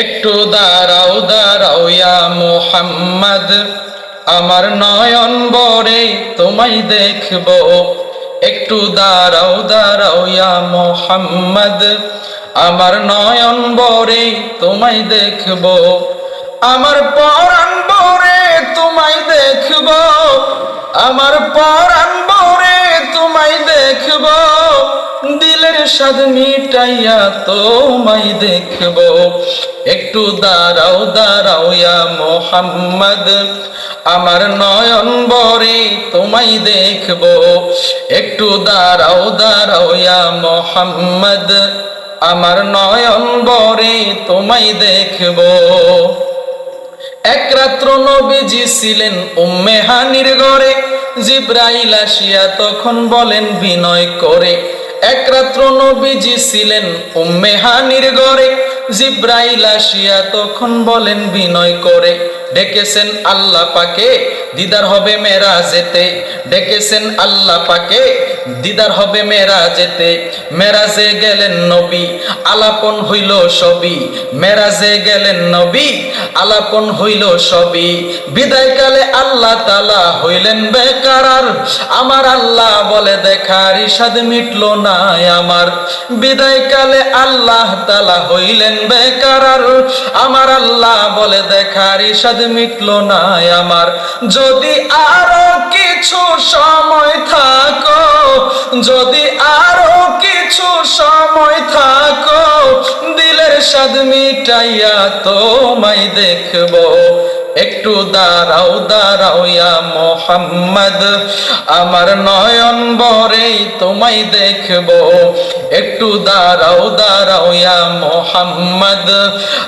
একটু দাঁড়াও দাঁড়াও ইয়া মোহাম্মদ। আমার নয়ন বরে তোমায় দেখব। একটু দাঁড়াও দাঁড়াও ইয়া মোহাম্মদ। আমার নয়ন বরে তোমায় দেখব। আমার পরাণ বরে তোমায় দেখব। আমার পরাণ বরে তোমায় দেখব। দিলের স্বাদ মিটাইয়া তোমায় দেখব। একটু দাঁড়াও দাঁড়াও ইয়া মোহাম্মদ। আমার নয়ন বরে তোমায় দেখব। একটু দাঁড়াও দাঁড়াও ইয়া মোহাম্মদ। আমার নয়ন বরে তোমায় দেখব। এক রাত্র নবীজি ছিলেন উম্মে হানির ঘরে। জিব্রাইল আসিয়া তখন বলেন, বিনয় করে এক রাত্র নবীজি ছিলেন উম্মেহানির ঘরে। জিব্রাইল আসিয়া তখন বলেন, বিনয় করে। ডেকেছেন আল্লাহ পাকে, দিদার হবে মেরা যেতে ডেকেছেন আল্লাহ পাকে দিদার হবে মেরা যেতে মেরাজে গেলেন নবী, আলাপন হইল সবই। মেরাজে গেলেন নবী, আলাপন হইল সবই। বিদায়কালে আল্লাহ তালা হইলেন বেকার আর। আমার আল্লাহ বলে দেখার ইসাদ মিটল না আমার। বিদায়কালে আল্লাহ তালা হইলেন বেকার আর। আমার আল্লাহ বলে দেখার ইসাদ মিটল না আমার। যদি আরও কিছু সময় স্বাদ মিটাইয়া তোমায় দেখব। একটু দাঁড়াও দাঁড়াও ইয়া মোহাম্মদ। আমার নয়ন বরে তোমায় দেখব। একটু দাঁড়াও দাঁড়াও ইয়া মোহাম্মদ।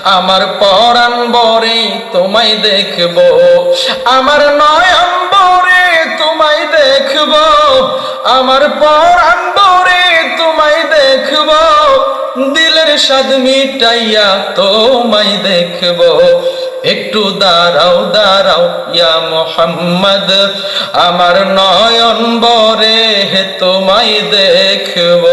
আমার পরাণ বরে তোমায় দেখব। আমার নয়ন স্বাদ মিটাইয়া তোমায় দেখব। একটু দাঁড়াও দাঁড়াও ইয়া মোহাম্মদ। আমার নয়ন বরে তোমায় দেখব।